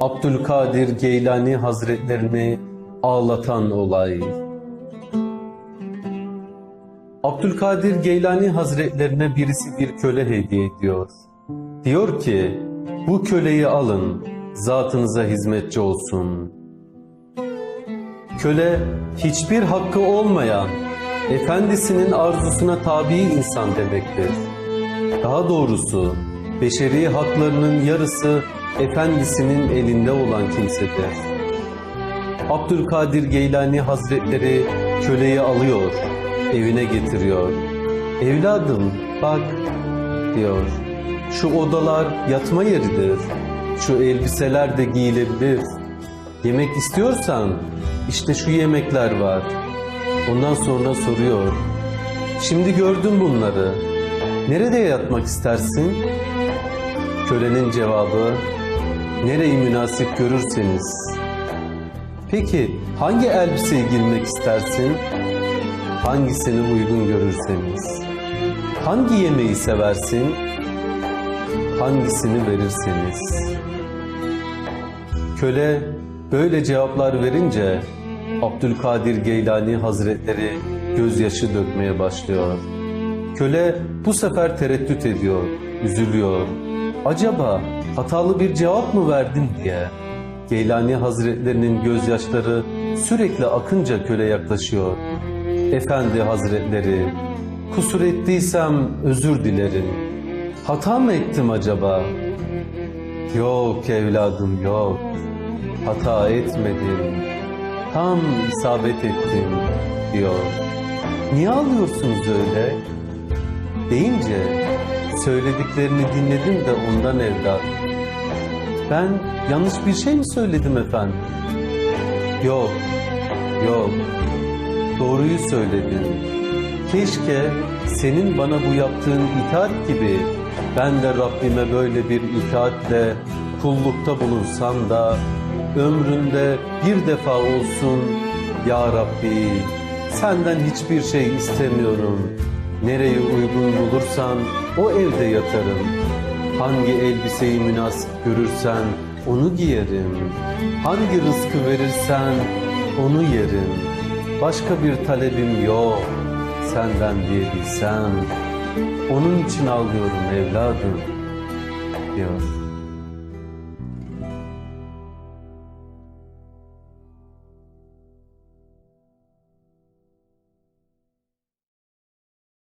Abdülkadir Geylani Hazretlerini ağlatan olay. Abdülkadir Geylani Hazretlerine birisi bir köle hediye ediyor. Diyor ki, bu köleyi alın, zatınıza hizmetçi olsun. Köle, hiçbir hakkı olmayan, efendisinin arzusuna tabi insan demektir. Daha doğrusu, beşeri haklarının yarısı efendisinin elinde olan kimsedir. Abdülkadir Geylani Hazretleri köleyi alıyor, evine getiriyor. Evladım bak diyor. Şu odalar yatma yeridir. Şu elbiseler de giyilebilir. Yemek istiyorsan işte şu yemekler var. Ondan sonra soruyor. Şimdi gördüm bunları. Nerede yatmak istersin? Kölenin cevabı nereyi münasip görürseniz. Peki hangi elbiseyi giymek istersin? Hangisini uygun görürseniz. Hangi yemeği seversin? Hangisini verirseniz. Köle böyle cevaplar verince Abdülkadir Geylani Hazretleri gözyaşı dökmeye başlıyor. Köle bu sefer tereddüt ediyor, üzülüyor. Acaba hatalı bir cevap mı verdim diye. Geylani Hazretlerinin gözyaşları sürekli akınca köle yaklaşıyor. Efendi Hazretleri, kusur ettiysem özür dilerim. Hata mı ettim acaba? Yok evladım yok. Hata etmedim. Tam isabet ettim diyor. Niye ağlıyorsunuz öyle? Deyince söylediklerini dinledim de ondan evlat. Ben yanlış bir şey mi söyledim efendim? Yok, yok. Doğruyu söyledin. Keşke senin bana bu yaptığın itaat gibi ben de Rabbime böyle bir itaatle kullukta bulunsam da ömründe bir defa olsun Ya Rabbi senden hiçbir şey istemiyorum. Nereyi uygun bulursan o evde yatarım. Hangi elbiseyi münasip görürsen onu giyerim. Hangi rızkı verirsen onu yerim. Başka bir talebim yok senden diyebilsem. Onun için ağlıyorum evladım diyor.